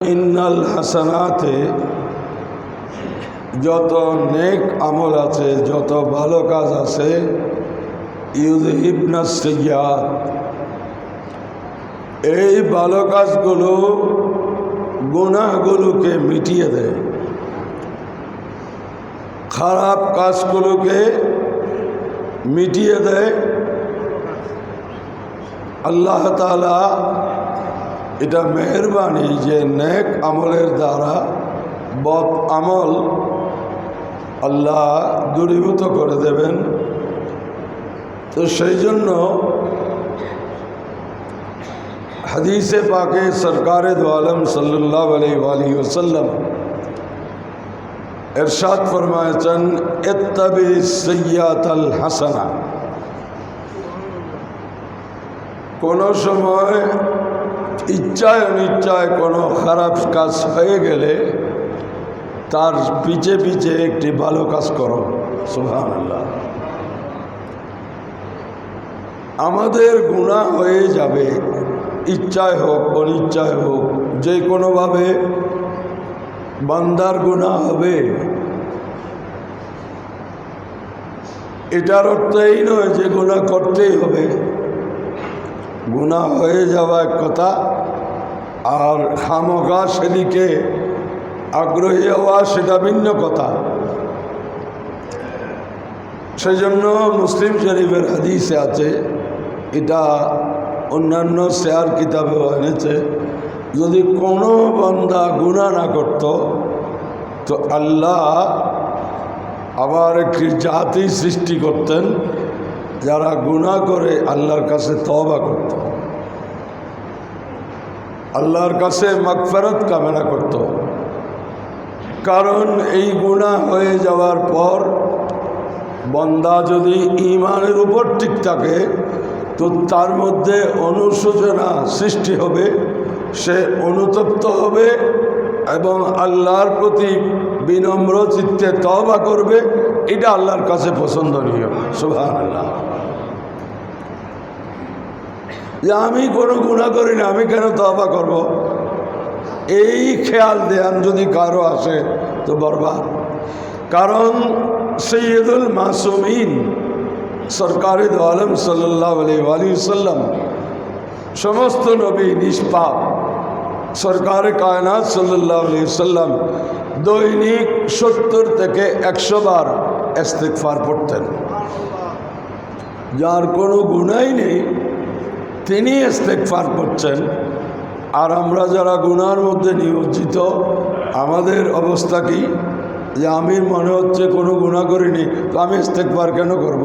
ইন্নাল হাসানাতে যত নেক আমল আছে, যত ভালো কাজ আছে ইউজহিবনা সৈয়াদ এই ভালো কাজগুলো গুনাহগুলোকে মিটিয়ে দেয়। খারাপ কাজগুলোকে মিটিয়ে দেয়। আল্লাহ তালা এটা মেহরবানি যে নেক আমলের দ্বারা বদ আমল আল্লাহ দূরীভূত করে দেবেন। তো সেই জন্য হাদিসে পাকে সরকার আলম সাল্লাহ আলী ওসাল্লাম এরশাদ ফরমায়েছেন এত্তাবি সৈয়াত আল হাসানা। কোনো সময় ইচ্ছায় অনিচ্ছায় কোনো খারাপ কাজ হয়ে গেলে তার পিছে পিছে একটি ভালো কাজ করো। সুহান আমাদের গুণা হয়ে যাবে, ইচ্ছায় হোক, অনিচ্ছায় হোক, যে কোনোভাবে বান্দার গুণা হবে। এটার অর্থ এই নয় যে গুণা করতেই হবে। গুণা হয়ে যাওয়া এক কথা, আর খামকা সেদিকে আগ্রহী হওয়া সেটা ভিন্ন কথা। সেই জন্য মুসলিম শরীফের হাদিসে আছে, এটা অন্যান্য শেয়ার কিতাবেও এনেছে, যদি কোনো বন্দা গুণা না করত, তো আল্লাহ আবার একটি জাতি সৃষ্টি করতেন যারা গুণা করে, আল্লাহর কাছে তবা করত। আল্লাহর কাছে মাগফেরত কামনা করত। কারণ এই গুণা হয়ে যাওয়ার পর বন্দা যদি ইমানের উপর ঠিক থাকে, তো তার মধ্যে অনুশোচনা সৃষ্টি হবে, সে অনুতপ্ত হবে এবং আল্লাহর প্রতি বিনম্র চিত্তে তবা করবে। এটা আল্লাহর কাছে পছন্দনীয়। সুভান আল্লাহ যে আমি কোনো গুণা করি না, আমি কেন তবা করব। এই খেয়াল দেয়ান যদি কারও আসে, তো বরবাদ। কারণ সৈয়দুল মাসুমিন, সরকার আলম সাল্লাহ সাল্লাম সমস্ত নবী নিষ্পাপ, সরকার কায়নাত সাল্লাহ সাল্লাম দৈনিক সত্তর থেকে একশো বার ইস্তেকফার পড়তেন। যার কোনো গুণাই নেই, তিনি ইস্তেকফার করছেন আর আমরা যারা গুনার মধ্যে নিয়োজিত, আমাদের অবস্থা কি? যে আমি মনে হচ্ছে কোনো গুণা করিনি, তো আমি ইস্তেকবার কেন করব।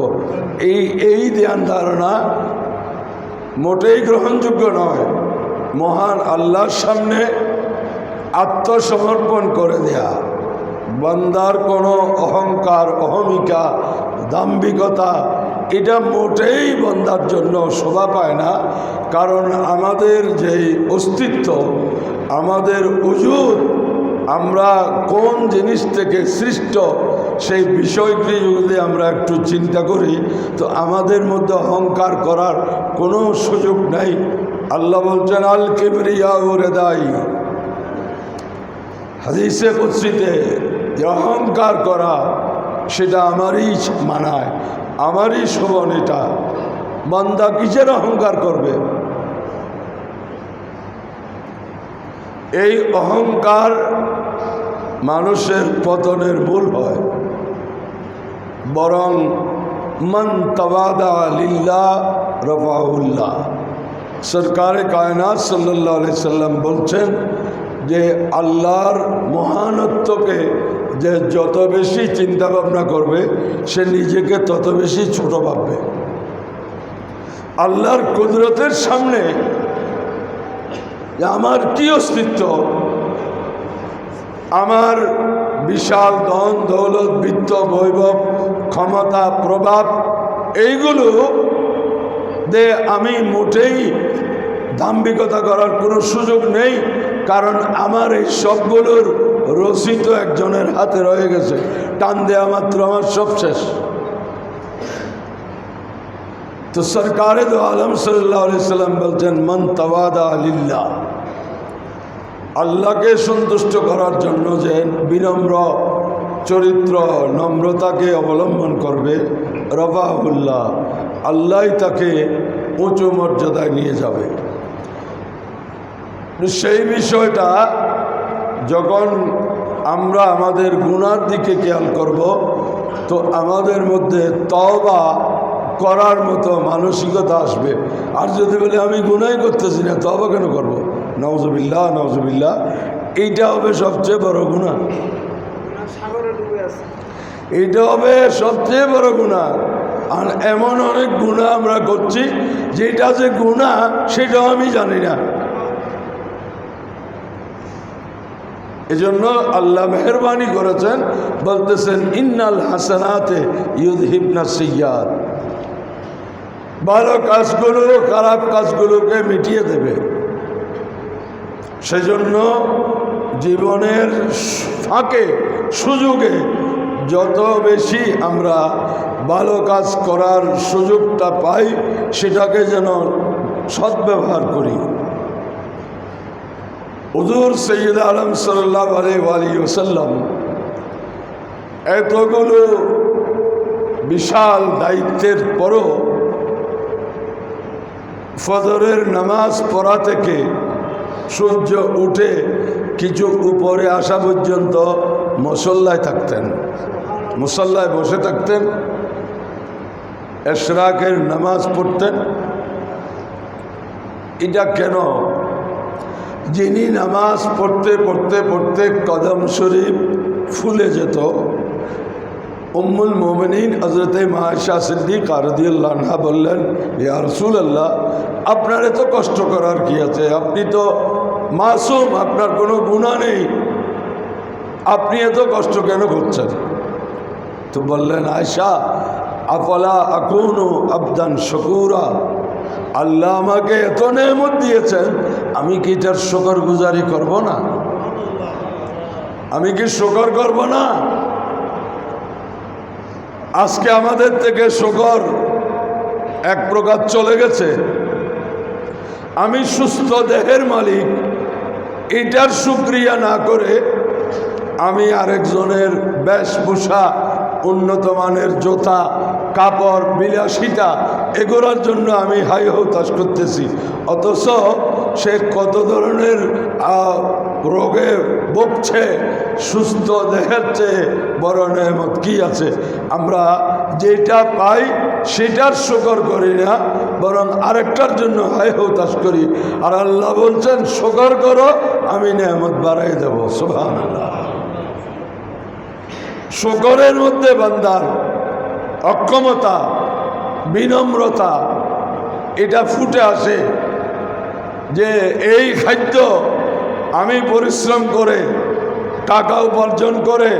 এই এই ধ্যান ধারণা মোটেই গ্রহণযোগ্য নয়। মহান আল্লাহর সামনে আত্মসমর্পণ করে দেয়া। বন্দার কোনো অহংকার, অহমিকা, দাম্ভিকতা, এটা মোটেই বন্দার জন্য শোভা পায় না। কারণ আমাদের যেই অস্তিত্ব, আমাদের উজুদ আমরা কোন জিনিস থেকে সৃষ্ট, সেই বিষয়টি যদি আমরা একটু চিন্তা করি, তো আমাদের মধ্যে অহংকার করার কোনো সুযোগ নাই। আল্লাহ বলছেন আল কেবরিয়া ওরে দায়ী হাদিসে কুৎসিতে যে অহংকার করা, সেটা আমারই মানায়, আমারই শোভন এটা। বান্দা কিসের অহংকার করবে? এই অহংকার মানুষের পতনের ভুল হয়। বরং মন তবাদা লিল্লা রফাউল্লাহ। সরকার কায়নাত সাল্লাহ সাল্লাম বলছেন যে আল্লাহর মহানত্বকে যে যত বেশি চিন্তা ভাবনা করবে, সে নিজেকে তত বেশি ছোট ভাববে। আল্লাহর কুদরতের সামনে আমার কি অস্তিত্ব? আমার বিশাল ধন, দৌলত, বৃত্ত, বৈভব, ক্ষমতা, প্রভাব, এইগুলো দে আমি মোটেই দাম্ভিকতা করার কোনো সুযোগ নেই, কারণ আমার এই সবগুলোর রসিদ একজনের হাতে রয়ে গেছে। টান দেওয়া মাত্র আমার সব শেষ। তো সরকারে তো আলম সাল্লাম বলছেন, মন তওয়াদা আলিল্লা আল্লাহকে সন্তুষ্ট করার জন্য যে বিনম্র চরিত্র, নম্রতাকে অবলম্বন করবে, রবাহুল্লাহ আল্লাহ তাকে উঁচু মর্যাদায় নিয়ে যাবে। সেই বিষয়টা যখন আমরা আমাদের গুণার দিকে খেয়াল করব, তো আমাদের মধ্যে তবা করার মতো মানসিকতা আসবে। আর যদি বলে, আমি গুনাই করতেছি না তবা কেন করব? নওজবিল্লা নওজবিল্লা এইটা হবে সবচেয়ে বড় গুণা এইটা হবে সবচেয়ে বড় গুণা আর এমন অনেক গুণা আমরা করছি, যেটা যে গুণা সেটাও আমি জানি না। এজন্য আল্লাহ মেহরবানি করেছেন, বলতেছেন, ইন্নাল হাসানাতে ইউদহিবনা সৈয়াদ ভালো কাজগুলো, খারাপ কাজগুলোকে মিটিয়ে দেবে। সেজন্য জীবনের ফাঁকে, সুযোগে যত বেশি আমরা ভালো কাজ করার সুযোগটা পাই, সেটাকে যেন সদ্ব্যবহার করি। হুজুর সৈয়দ আলম সাল্লাহ এতগুলো বিশাল দায়িত্বের পরও ফজরের নামাজ পড়া থেকে সূর্য উঠে কিছু উপরে আসা পর্যন্ত মসল্লায় থাকতেন। মুসল্লায় বসে থাকতেন, এশরাকের নামাজ পড়তেন। এটা কেন যিনি নামাজ পড়তে পড়তে পড়তে কদম শরীফ ফুলে যেত, উম্মুল মোমিনিন হজরত মায়শা সিদ্দিক আরদিউল্লাহা বললেন, ইয়া রসুল আল্লাহ আপনার এত কষ্ট করার কি আছে? আপনি তো মাসুম, আপনার কোনো গুণা নেই। আপনি এত কষ্ট কেন করছেন? তো বললেন আয়সা আফলা আকুনু আবদান শকুরা? আল্লাহ আমাকে এত নেমত দিয়েছেন আমি কি এটার শকর গুজারি করব না? আমি কি শকর করব না? আজকে আমাদের থেকে শকর এক প্রকার চলে গেছে। আমি সুস্থ দেহের মালিক, এটার সুক্রিয়া না করে আমি আরেকজনের বেশভূষা উন্নত মানের জোতা কাপড় বিলাসিতা এগুলোর জন্য আমি হাই হতাশ করতেছি। অথচ সে কত ধরনের রোগে বকছে সুস্থ দেহের চেয়ে বড় নেমত কি আছে? আমরা যেটা পাই সেটার শকর করি না, বরং আরেকটার জন্য হাই হতাশ করি। আর আল্লাহ বলছেন, শকর করো, আমি নেমত বাড়াই দেবো। সোভান শকরের মধ্যে বান্দার অক্ষমতা, বিনম্রতা, এটা ফুটে আসে যে এই খাদ্য আমি পরিশ্রম করে, টাকা উপার্জন করে,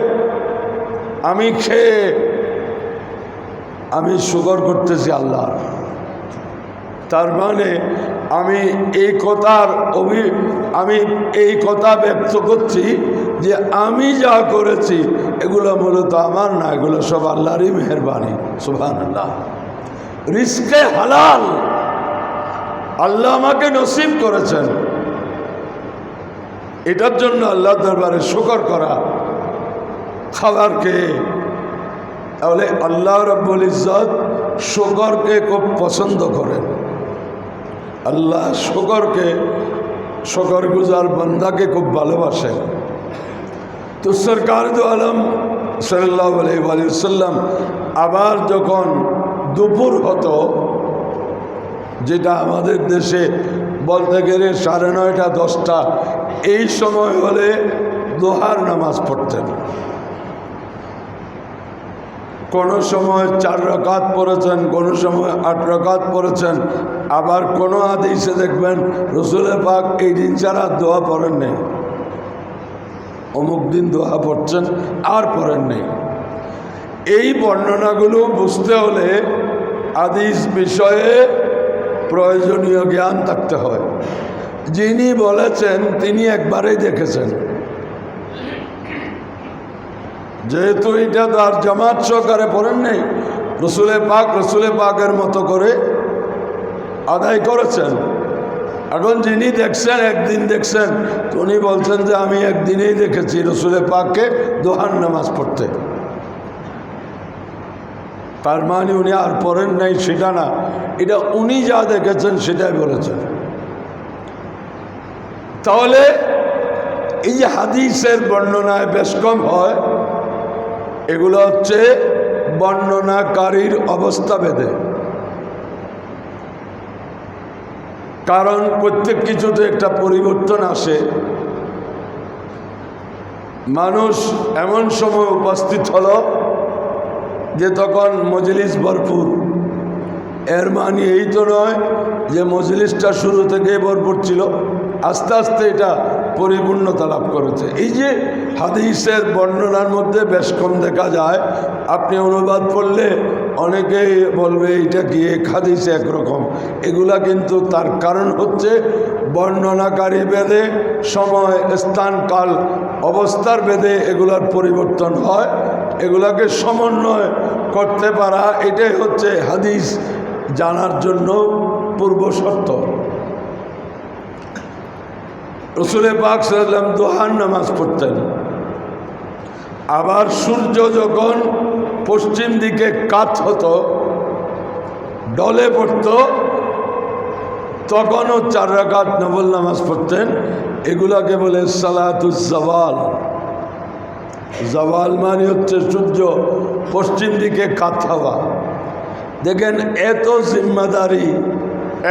আমি খেয়ে, আমি সুগর করতেছি আল্লাহ। তার মানে আমি এই কথার অভি আমি এই কথা ব্যক্ত করছি যে আমি যা করেছি, এগুলো মূলত আমার না, এগুলো সব আল্লাহরই মেহরবানি। সুহান আল্লাহ রিস্কে হালাল। আল্লাহ আমাকে নসিব করেছেন। এটার জন্য আল্লাহ দরবারে শুকর করা খাবারকে তাহলে আল্লাহ রব্বুল ইজ্জত শুকরকে খুব পছন্দ করেন। আল্লাহ শুকরকে, শকর গুজার বন্দাকে খুব ভালোবাসেন। তো সরকার দু আলম সাল্লাহ আবার যখন দুপুর হতো, যেটা আমাদের দেশে বলতে গেলে সাড়ে নয়টা, দশটা, এই সময় হলে দোহার নামাজ পড়তেন। কোনো সময় চার রকাত পড়েছেন, কোনো সময় আট রকাত পড়েছেন, আবার কোনো আদেশে দেখবেন রসুলের পাক এই দিন ছাড়া দোয়া পড়েন নেই অমুক দিন দোয়া পড়ছেন, আর পড়েন নেই। এই বর্ণনাগুলো বুঝতে হলে আদিস বিষয়ে প্রয়োজনীয় জ্ঞান থাকতে হয়। যিনি বলেছেন, তিনি একবারেই দেখেছেন। যেহেতু এটা তার জামাত সহকারে পড়েন নেই রসুলে পাক রসুলে পাকের মতো করে আদায় করেছেন। এখন যিনি দেখছেন, একদিন দেখছেন উনি বলছেন যে আমি একদিনেই দেখেছি রসুলে পাককে দোহান নামাজ পড়তে। তার মানে উনি আর পড়েন নাই, সেটা না। এটা উনি যা দেখেছেন, সেটাই বলেছেন। তাহলে এই যে হাদিসের বর্ণনায় বেশ কম হয়, এগুলো হচ্ছে বর্ণনাকারীর অবস্থা ভেদে কারণ প্রত্যেক কিছুতে একটা পরিবর্তন আসে। মানুষ এমন সময় উপস্থিত হল যে তখন মজলিস ভরপুর। এর মানে এই তো নয় যে মজলিসটা শুরু থেকে ভরপুর ছিল। আস্তে আস্তে এটা পরিপূর্ণতা লাভ করেছে। এই যে হাদিসের বর্ণনার মধ্যে বেশ কম দেখা যায়, আপনি অনুবাদ করলে অনেকেই বলবে এটা কি? হাদিস একরকম। এগুলা কিন্তু তার কারণ হচ্ছে বর্ণনাকারী বেদে, সময়, স্থান, কাল, অবস্থার বেদে এগুলার পরিবর্তন হয়। এগুলাকে সমন্বয় করতে পারা, এটাই হচ্ছে হাদিস জানার জন্য পূর্ব শর্ত রসুলে পাক সাল্লাম দোহান নামাজ পড়তেন। আবার সূর্য যখন পশ্চিম দিকে কাত হতো ডলে পড়ত, তখনও চার রাকাত নবল নামাজ পড়তেন। এগুলাকে বলে সালাতুজ জওয়াল। জওয়াল মানে হচ্ছে সূর্য পশ্চিম দিকে কাত হওয়া। দেখেন, এত জিম্মাদারি,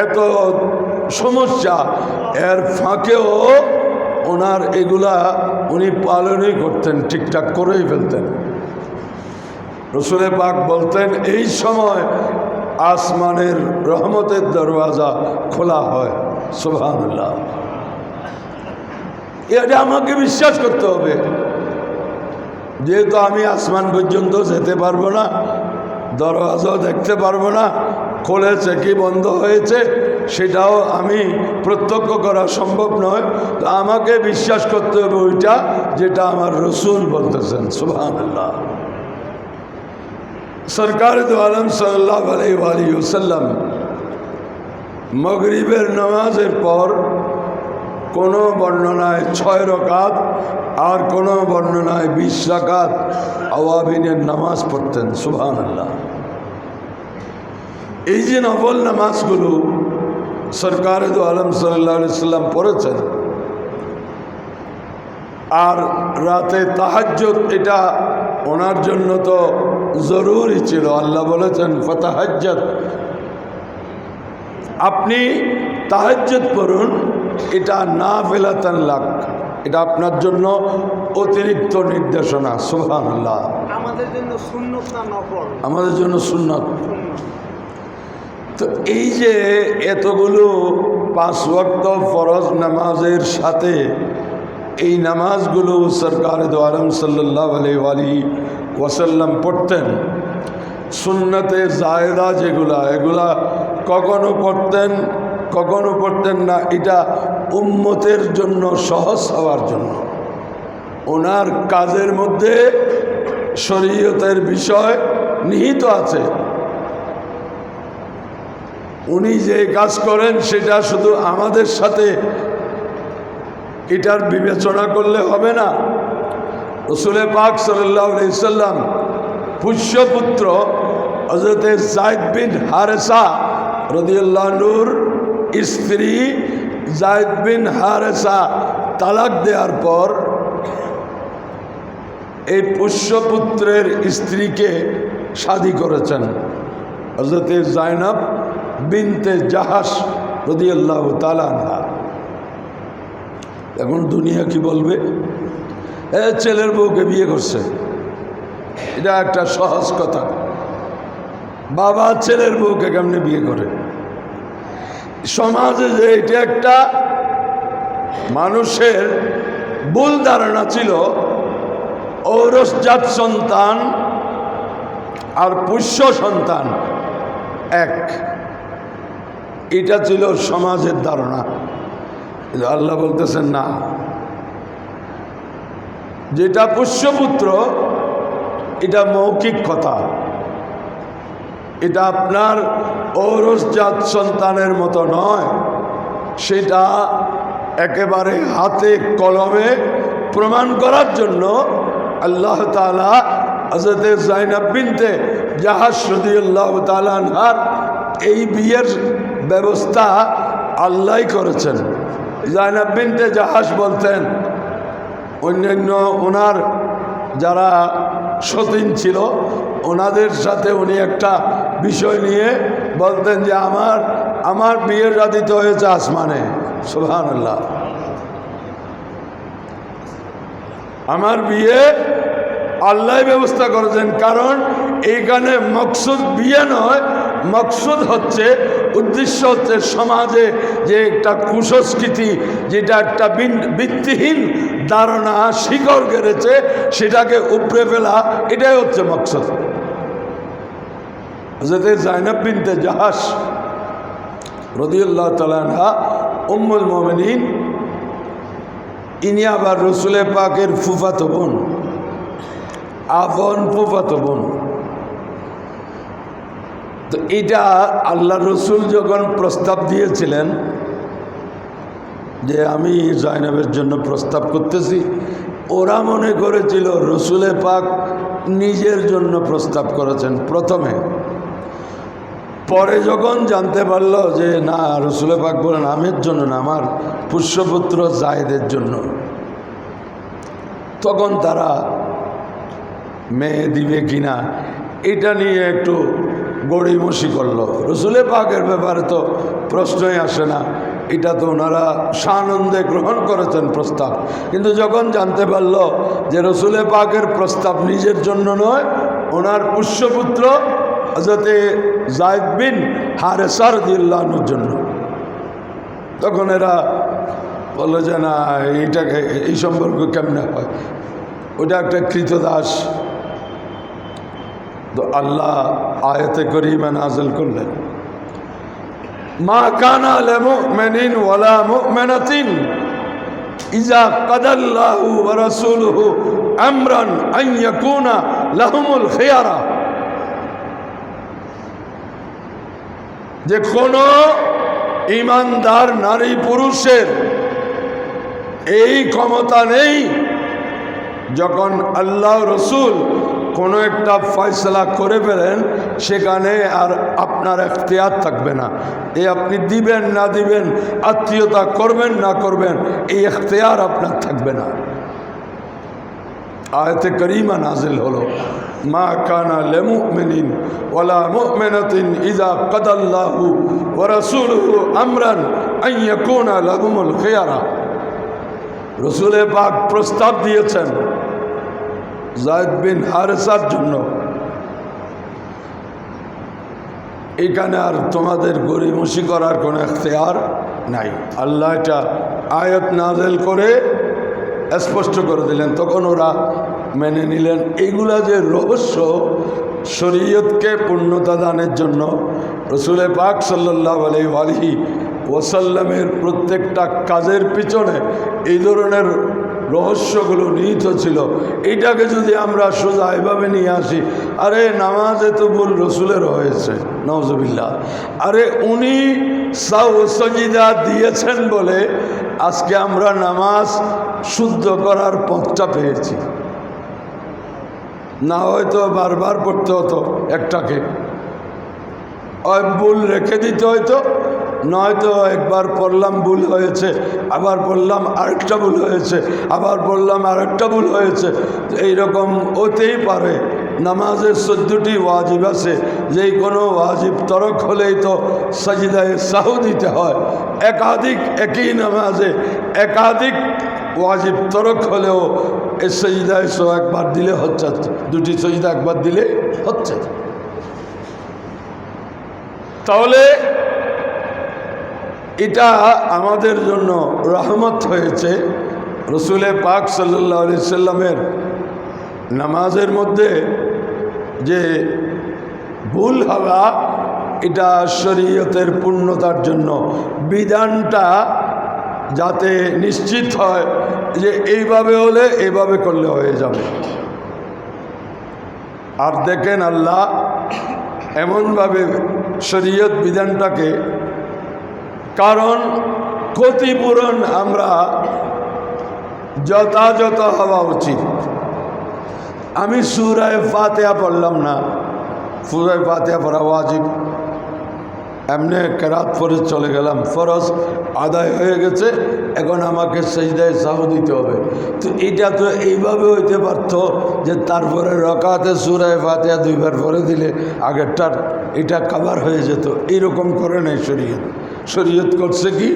এত সমস্যা। এর ফাঁকেও ওনার এগুলা উনি পালনই করতেন, ঠিকঠাক করেই ফেলতেন। রসুলে পাক বলতেন, এই সময় আসমানের রহমতের দরওয়াজা খোলা হয়। সুবহানাল্লাহ। এটা আমাকে বিশ্বাস করতে হবে। যেহেতু আমি আসমান পর্যন্ত যেতে পারব না দরওয়াজাও দেখতে পারব না খুলেছে কি বন্ধ হয়েছে, সেটাও আমি প্রত্যক্ষ করা সম্ভব নয়। তো আমাকে বিশ্বাস করতে হবে ওইটা যেটা আমার রসুল বলতেছেন, সুবহানাল্লাহ। সরকার দু আলম সাল্লাহ আলী ওসাল্লাম মগরিবের নামাজের পর কোনো বর্ণনায় ছয় রকাত আর কোনো বর্ণনায় বিশ রাকাত আওয়াবিনের নামাজ পড়তেন সুবহান আল্লাহ এই যে নফল নামাজগুলো সরকার আলম সাল্লাহ সাল্লাম পড়েছেন, আর রাতে তাহাজ্জত এটা ওনার জন্য তো জরুরি ছিল, আল্লাহ বলেছেন ফতাহাজ্জত আপনি তাহাজ্জত পড়ুন এটা না ফেলাতান লাগ এটা আপনার জন্য অতিরিক্ত নির্দেশনা সুহান আল্লাহ আমাদের জন্য সুন্নত। তো এই যে এতগুলো পাঁচ ওয়াক্ত ফরজ নামাজের সাথে এই নামাজগুলো সরকার দোয়ারম সাল্লাহ আলি ওয়াসাল্লাম পড়তেন সুন্নতে জায়দা যেগুলা এগুলা কখনো পড়তেন কখনো পড়তেন না, এটা উম্মতের জন্য সহজ হওয়ার জন্য। ওনার কাজের মধ্যে শরীয়তের বিষয় নিহিত আছে। উনি যে কাজ করেন, সেটা শুধু আমাদের সাথে এটার বিবেচনা করলে হবে না। রসুলে পাক সাল্লাম পুষ্যপুত্র হজরতে জায়দ বিন হারেসা রদিউল্লাহনুর স্ত্রী জায়দ বিন হারেসা তালাক দেওয়ার পর এই পুষ্যপুত্রের স্ত্রীকে শাদি করেছেন। হজরতে জাইনাব বিনতে জাহাস রদিয়াল্লাহ তালানহা এখন দুনিয়া কি বলবে? এ ছেলের বউকে বিয়ে করছে। এটা একটা সহজ কথা। বাবা ছেলের বউকে কেমনে বিয়ে করে? সমাজে যে এটা একটা মানুষের ভুল ধারণা ছিল ঔরসজাত সন্তান আর পুষ্য সন্তান এক। এটা ছিল সমাজের ধারণা। কিন্তু আল্লাহ বলতেছেন, না। যেটা পুষ্যপুত্র, এটা মৌখিক কথা। এটা আপনার ঔরসজাত সন্তানের মতো নয়। সেটা একেবারে হাতে কলমে প্রমাণ করার জন্য আল্লাহ তালা হজরত জাইনাব বিনতে জাহাজ সদিউল্লাহ তালানহার এই বিয়ের ব্যবস্থা আল্লাহ করেছেন। জাইনাব বিনতে জাহাজ বলতেন, অন্যান্য ওনার যারা সতীন ছিল, ওনাদের সাথে উনি একটা বিষয় নিয়ে বলতেন যে আমার আমার বিয়ে রাদিত হয়েছে আসমানে। সুহান আল্লাহ আমার বিয়ে আল্লাহ ব্যবস্থা করেছেন, কারণ এইখানে মকসুদ বিয়ে নয়, মকসুদ হচ্ছে, উদ্দেশ্য হচ্ছে সমাজে যে একটা কুসংস্কৃতি, যেটা একটা ভিত্তিহীন ধারণা, শিকড় গেড়েছে, সেটাকে উপড়ে ফেলা, এটাই হচ্ছে মকসুদ। হজরত জাইনাব বিনতে রদিউল্লাহ তালানহা উম্মুল মোমিনিন, ইনি আবার রসুলে পাকের ফুফাতো বোন, আপন ফুফাতো বোন। তো এটা আল্লাহ রসুল যখন প্রস্তাব দিয়েছিলেন যে আমি জয়নবের জন্য প্রস্তাব করতেছি, ওরা মনে করেছিল রসুলে পাক নিজের জন্য প্রস্তাব করেছেন প্রথমে। পরে যখন জানতে পারল যে না রসুলে পাক বলেন আমের জন্য না, আমার পুষ্যপুত্র জায়েদের জন্য। তখন তারা মেয়ে দিবে কিনা, এটা নিয়ে একটু গড়িমসি করল। রসুলে পাকের ব্যাপারে তো প্রশ্নই আসে না। এটা তো ওনারা সানন্দে গ্রহণ করেছেন প্রস্তাব। কিন্তু যখন জানতে পারল যে রসুলে পাকের প্রস্তাব নিজের জন্য নয়, ওনার পুষ্যপুত্র হজরতে জায়দ বিন হারেসার দিল্লানোর জন্য। তখন এরা বলল যে, না, এইটাকে, এই সম্পর্ক কেমনে হয়? ওটা একটা কৃতদাস। তো আল্লাহ আয়তে করিমা নাজল করলেন। মা কানা লে মুমিনিন ওয়ালা মুমিনাতিন ইজা কাদাল্লাহু রাসূলুহু আমরান আন ইয়াকুনা লাহুমুল খিয়ারা। যে কোনো ইমানদার নারী পুরুষের এই ক্ষমতা নেই যখন আল্লাহ রসুল কোনো একটা ফয়সলা করে ফেলেন, সেখানে আর আপনার এখতিয়ার থাকবে না। এ আপনি দিবেন, না দিবেন, আত্মীয়তা করবেন, না করবেন, এই এখতিয়ার আপনার থাকবে না। আয়তে করিমা নাজিল হলো। মা কানা লেমুমিনিন ওয়ালা মুমিনাতিন ইজা কাদাল্লাহু ওয়া রাসূলুহু আমরান আন ইয়াকুনা লাহুমুল খিয়ারা। রসুলে পাক প্রস্তাব দিয়েছেন জায়দ বিন হারেসার জন্য। এখানে আর তোমাদের গরিমসি করার কোনো এখতেয়ার নাই। আল্লাহ এটা আয়াত নাজেল করে স্পষ্ট করে দিলেন, তখন ওরা মেনে নিলেন। এইগুলা যে রহস্য শরীয়তকে পূর্ণতা দানের জন্য রসুলে পাক সাল্লাহ আলি আলহি ওসাল্লামের প্রত্যেকটা কাজের পিছনে এই ধরনের রহস্যগুলো নিহিত ছিল। এইটাকে যদি আমরা সোজা এভাবে নিয়ে আসি, আরে নামাজে তো ভুল রসুলের হয়েছে নজবিল্লা আরে উনি সাউ দিয়েছেন বলে আজকে আমরা নামাজ শুদ্ধ করার পথটা পেয়েছি। না হয়তো বারবার পড়তে হতো একটাকে। ভুল রেখে দিতে হয়তো, নয়তো একবার পড়লাম ভুল হয়েছে, আবার পড়লাম আরেকটা ভুল হয়েছে, আবার পড়লাম আরেকটা ভুল হয়েছে। এইরকম হতেই পারে। নামাজের চোদ্দোটি ওয়াজিব আছে। যেই কোনো ওয়াজিব তরক হলেই তো সাজিদায় সাহু দিতে হয়। একাধিক একই নামাজে একাধিক ওয়াজিব তরক হলেও এই সজিদায় সো একবার দিলে হচ্ছে, দুটি সজিদা একবার দিলে হচ্ছে। তাহলে এটা আমাদের জন্য রহমত হয়েছে। রসুলে পাক সাল্লাহ আলি সাল্লামের নামাজের মধ্যে যে ভুল হওয়া এটা শরীয়তের পূর্ণতার জন্য। বিধানটা যাতে নিশ্চিত হয় যে এইভাবে হলে এইভাবে করলে হয়ে যাবে। আর দেখেন আল্লাহ এমনভাবে শরীয়ত বিধানটাকে, কারণ ক্ষতিপূরণ আমরা যথাযথ হওয়া উচিত। আমি সুরায় ফাতেহা পড়লাম না। সুরায় ফাতেহা পড়া ওয়াজিব। এমনি কেরাত পরে চলে গেলাম। ফরজ আদায় হয়ে গেছে। এখন আমাকে সেজদায় সাহ দিতে হবে। তো এটা তো এইভাবে হইতে পারতো যে তারপরে রকাতে সুরায় ফাতেহা দুইবার পরে দিলে আগেরটার এটা কাবার হয়ে যেত। এইরকম করে নেই শরীয়ত। শরীয়ত করছে কি?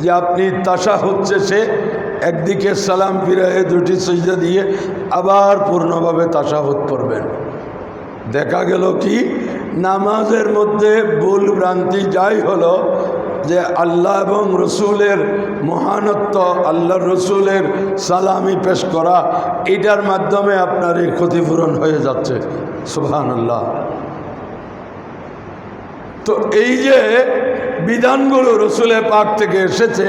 যে আপনি তাসা হচ্ছে সে একদিকে সালাম ফিরায়ে দুটি সজদা দিয়ে আবার পূর্ণভাবে তাসাহুদ পড়বেন। দেখা গেল কি? নামাজের মধ্যে ভুল ভ্রান্তি যাই হলো যে আল্লাহ এবং রসুলের মহানত্ব আল্লাহ রসুলের সালামি পেশ করা, এটার মাধ্যমে আপনার এই ক্ষতিপূরণ হয়ে যাচ্ছে। সুবহান আল্লাহ তো এই যে বিধানগুলো রসুলের পাক থেকে এসেছে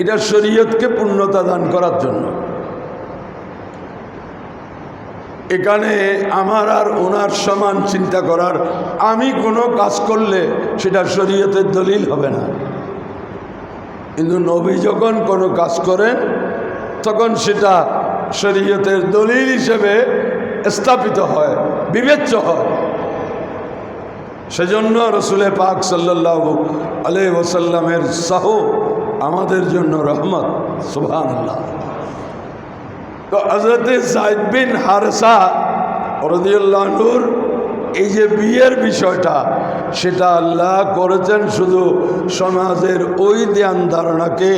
এটা শরীয়তকে পূর্ণতা দান করার জন্য। এখানে আমার আর ওনার সমান চিন্তা করার আমি কোনো কাজ করলে সেটা শরীয়তের দলিল হবে না। কিন্তু নবী যখন কোনো কাজ করেন, তখন সেটা শরীয়তের দলিল হিসেবে স্থাপিত হয়, বিবেচ্য হয়। সেজন্য রসুলে পাক সাল্লাহ আলাই ওসাল্লামের সাহ আমাদের জন্য রহমত সুবহান আল্লাহ তো হজরত সাইদ বিন হারসা রদিউল্লাহনুর এই যে বিয়ের বিষয়টা, সেটা আল্লাহ করেছেন শুধু সমাজের ওই ধ্যান ধারণাকে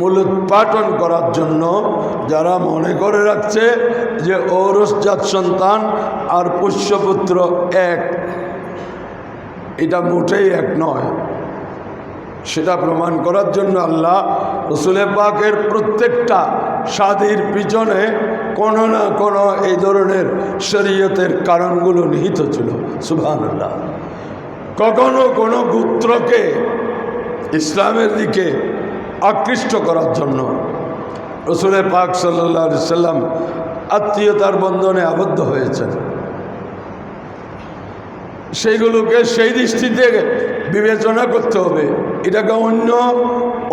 মূলোৎপাটন করার জন্য, যারা মনে করে রাখছে যে ঔরসজাত সন্তান আর পুষ্যপুত্র এক, এটা মোটেই এক নয়। সেটা প্রমাণ করার জন্য আল্লাহ রসুলের পাকের প্রত্যেকটা স্বাদীর পিছনে কোনো না কোনো এই ধরনের শরীয়তের কারণগুলো নিহিত ছিল। সুবহান আল্লাহ কখনো কোনো গোত্রকে ইসলামের দিকে আকৃষ্ট করার জন্য রসুলের পাক সাল্লা সাল্লাম আত্মীয়তার বন্ধনে আবদ্ধ হয়েছেন। সেইগুলোকে সেই দৃষ্টিতে বিবেচনা করতে হবে। এটাকে অন্য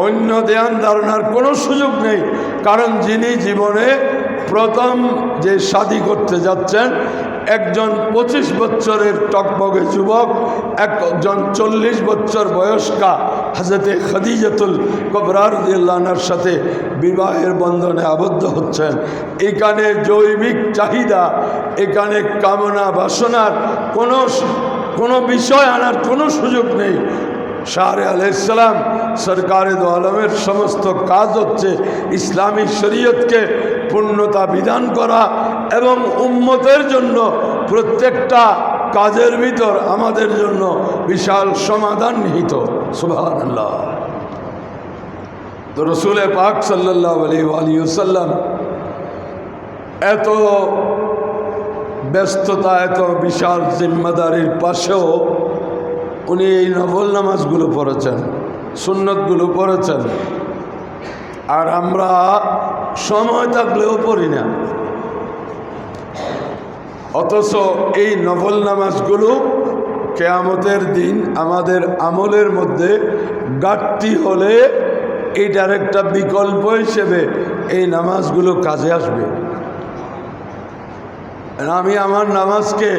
অন্য ধ্যান ধারণার কোনো সুযোগ নেই। কারণ যিনি জীবনে প্রথম যে শাদি করতে যাচ্ছেন, একজন পঁচিশ বছরের টকবগে যুবক, একজন চল্লিশ বছর বয়স্কা হাজরতে খাদিজাতুল কবরার দিল্লানার সাথে বিবাহের বন্ধনে আবদ্ধ হচ্ছেন। এখানে জৈবিক চাহিদা, এখানে কামনা বাসনার কোনো কোনো বিষয় আনার কোনো সুযোগ নেই। শাহরে আলাইসালাম সরকারে দো আলমের সমস্ত কাজ হচ্ছে ইসলামী শরীয়তকে পূর্ণতা বিধান করা এবং উম্মতের জন্য প্রত্যেকটা কাজের ভিতর আমাদের জন্য বিশাল সমাধান নিহিত। সুবাহ তো রসুল পাক সাল্লাহ আলী আলিউসাল্লাম এত ব্যস্ততা এত বিশাল জিম্মাদারির পাশেও উনি এই নফল নামাজগুলো পড়েছেন, সুন্নতগুলো পড়েছেন। আর আমরা সময় থাকলেও পড়ি না। অথচ এই নফল নামাজগুলো কেয়ামতের দিন আমাদের আমলের মধ্যে ঘাটতি হলে এইটার একটা বিকল্প হিসেবে এই নামাজগুলো কাজে আসবে। আমি আমার নামাজকে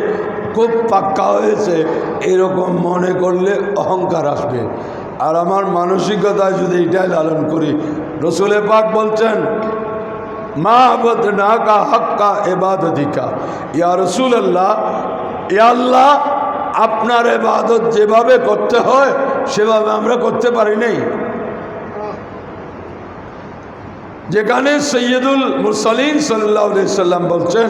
খুব পাক্কা হয়েছে, এরকম মনে করলে অহংকার আসবে। আর আমার মানসিকতায় যদি এটাই লালন করি, রসুলে পাক বলছেন মা আবদ না কা হক্কা এবাদতিকা। ইয়া রসুল আল্লাহ ইয়া আল্লাহ, আপনার এবাদত যেভাবে করতে হয়, সেভাবে আমরা করতে পারি নাই। যেখানে সৈয়দুল মুরসালিন সাল্লাহ সাল্লাম বলছেন,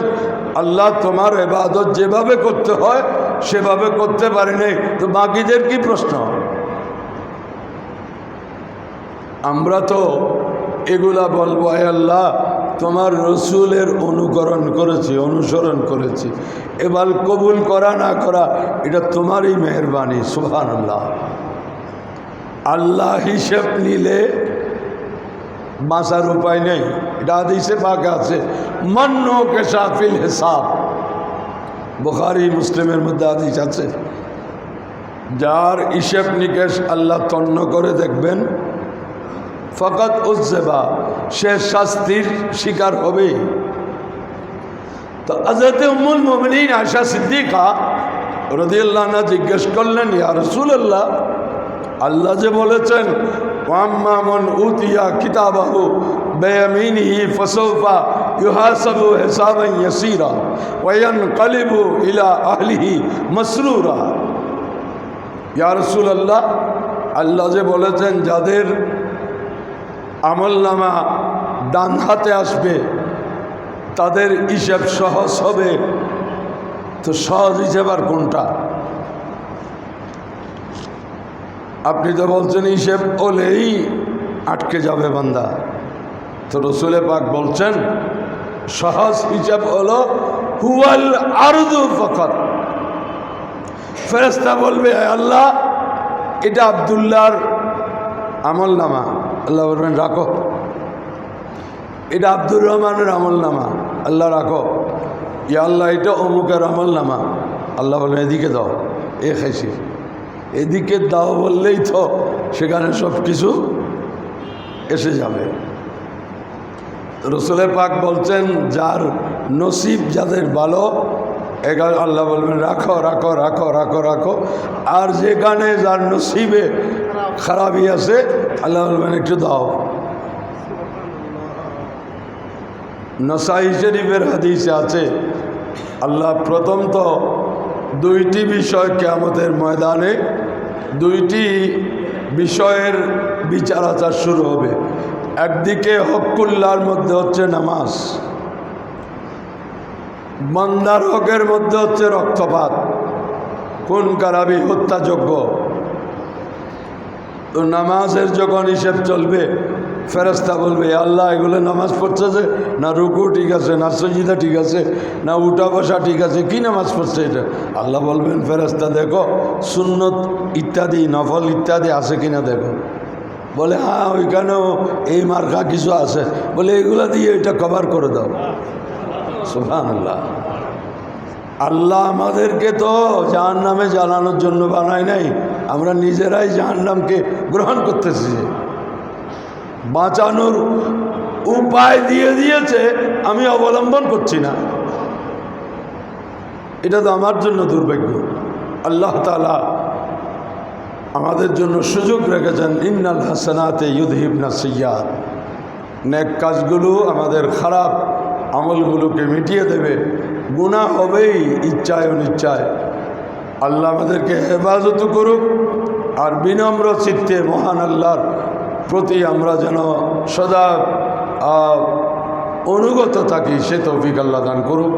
আল্লাহ তোমার এবাদত যেভাবে করতে হয়, সেভাবে করতে পারি নাই। তো বাকিদের কি প্রশ্ন? আমরা তো এগুলা বলব, আয় আল্লাহ, তোমার রসুলের অনুকরণ করেছি, অনুসরণ করেছি। এবার কবুল করা না করা, এটা তোমারই মেহরবানি সুহান আল্লাহ আল্লাহ হিসেব নিলে বাঁচার উপায় নেই। এটা আদিসে পাক আছে। মান্য কেশাফিল হিসাব। বুখারি, মুসলিমের মধ্যে আদিস আছে। যার হিসেব নিকেশ আল্লাহ তন্ন করে দেখবেন, ফকত উজ্জেবা, সে শাস্তির শিকার হবেই তো হজরত উম্মুল মোমিনিন আশা সিদ্দিকা রদিয়াল্লাহ জিজ্ঞেস করলেন, ইয়া রসুল্লাহ আল্লাহ যে বলেছেন ওয়াম্মামন উতিয়া কিতাবাহু বেয়ামিনিহি ফসৌফা ইউহাসাবু হিসাবান ইয়াসীরা ওয়ায়ানকালিবু ইলা আহলিহি মাসরুরা। ইয়া রাসূলুল্লাহ, আল্লাহ যে বলেছেন, যাদের আমলনামা ডান হাতে আসবে, তাদের হিসেব সহজ হবে। তো সহজ হিসেব আর কোনটা? আপনি তো বলছেন হিসেব ওলেই আটকে যাবে বান্দা। তো রসুলে পাক বলছেন, সহজ হিসাব হলো, হুয়াল আরদু ফকত ফেরেস্তা বলবে আল্লাহ, এটা আবদুল্লাহর আমল নামা। আল্লাহ বলবেন, রাখো। এটা আব্দুর রহমানের আমল নামা। আল্লাহ, রাখো। ইয়া আল্লাহ, এটা অমুকের আমল নামা। আল্লাহ বলবেন, এদিকে দাও, এ খাইছি। এদিকে দাও বললেই তো সেখানে সব কিছু এসে যাবে। রসুলে পাক বলছেন, যার নসিব যাদের ভালো এগার আল্লাহ বলবেন, রাখো রাখো রাখো রাখো রাখো। আর যেখানে যার নসিবে খারাপই আছে, আল্লাহ বলবেন, একটু দাও। নসাই শরীফের হাদিসে আছে, আল্লাহ প্রথম তো দুইটি বিষয় কেয়ামতের ময়দানে দুইটি বিষয়ের বিচার আচার শুরু হবে। একদিকে হকুল্লার মধ্যে হচ্ছে নামাজ। মন্দার হকের মধ্যে হচ্ছে রক্তপাত। কোন কারাবি হত্যাযোগ্য? তো নামাজের যখন হিসেব চলবে ফেরস্তা বলবে আল্লাহ, এগুলো নামাজ পড়ছে যে? না রুকু ঠিক আছে, না সজিদা ঠিক আছে, না উঠা বসা ঠিক আছে, কি নামাজ পড়ছে এটা? আল্লাহ বলবেন ফেরস্তা দেখো, সুন্নত ইত্যাদি, নফল ইত্যাদি আছে কিনা দেখো। বলে হ্যাঁ ওইখানেও এই মার্কা কিছু আছে। বলে, এগুলো দিয়ে এটা কভার করে দাও। সুহান আল্লাহ আল্লাহ আমাদেরকে তো জাহান নামে জ্বালানোর জন্য বানায় নাই, আমরা নিজেরাই জাহান নামকে গ্রহণ করতেছি। বাঁচানোর উপায় দিয়ে দিয়েছে, আমি অবলম্বন করছি না। এটা তো আমার জন্য দুর্ভাগ্য। আল্লাহ তালা আমাদের জন্য সুযোগ রেখেছেন, ইন্নাল হাসানাতে ইউদহিবনা সৈয়াদ নেক কাজগুলো আমাদের খারাপ আমলগুলোকে মিটিয়ে দেবে। গুণা হবেই, ইচ্ছায় অনিচ্ছায়। আল্লাহ আমাদেরকে হেফাজত করুক, আর বিনম্র চিত্তে মহান আল্লাহর প্রতি আমরা যেন সদা অনুগত থাকি সে তৌফিক আল্লাহ দান করুক।